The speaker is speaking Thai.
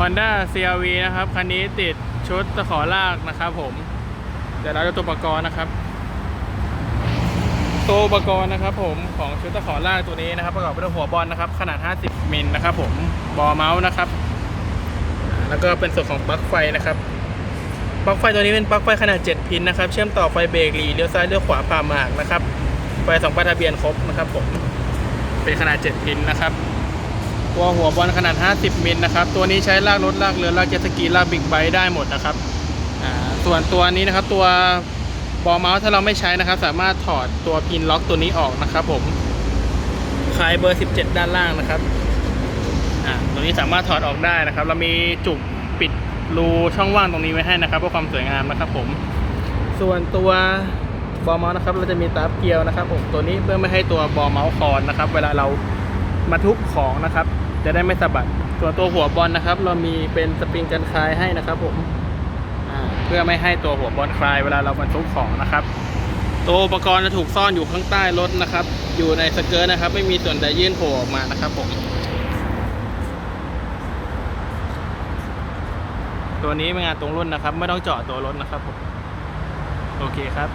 Honda CRV นะครับ คันนี้ติดชุดตะขอลากนะครับผม เดี๋ยวเราจะตัวอุปกรณ์นะครับ ตัวอุปกรณ์นะครับผมของชุดตะขอลากตัวนี้นะครับ ประกอบไปด้วยหัวบอลนะครับ ขนาด 50 มิลนะครับผมบอเมาส์นะครับ แล้วก็เป็นส่วนของปลั๊กไฟนะครับปลั๊กไฟตัวนี้เป็นปลั๊กไฟขนาด 7 พินนะครับ เชื่อมต่อไฟเบรกหลีเลี้ยวซ้ายเลี้ยวขวาผ่าหมากนะครับ ไฟสองป้ายทะเบียนครบนะครับผม เป็นขนาด 7 พินนะครับ ตัวหัวบอลขนาด 50 มิลนะครับ ตัวนี้ใช้ลากรถลากเรือลากเจ็ตสกีลากบิ๊กไบค์ได้หมดนะครับส่วนตัวนี้นะครับตัวบอลเมาส์ถ้าเราไม่ใช้นะครับ สามารถถอดตัวพินล็อกตัวนี้ออกนะครับ ผมคลายเบอร์ 17 ด้านล่างนะครับตัวนี้สามารถถอดออกได้นะครับ เรามีจุกปิดรูช่องว่างตรงนี้ไว้ให้นะครับเพื่อความสวยงามนะครับ ผม ส่วนตัวบอลเมาส์นะครับ เราจะมีตาบเกลียวนะครับผมตัวนี้เพื่อไม่ให้ตัวบอลเมาส์คอนนะครับ เวลาเรา มาทุบของนะครับ จะได้ไม่สะบัดส่วนตัวหัวบอลนะครับ เรามีเป็นสปริงกันคลายให้นะครับ ผมเพื่อไม่ให้ตัวหัวบอลคลายเวลาเราบรรทุกของนะครับ ตัวอุปกรณ์จะถูกซ่อนอยู่ข้างใต้รถนะครับ อยู่ในสเกิร์ตนะครับ ไม่มีส่วนใดยื่นโผล่ออกมานะครับ ผม ตัวนี้เป็นงานตรงรุ่นนะครับ ไม่ต้องเจาะตัวรถนะครับผมโอเคครับ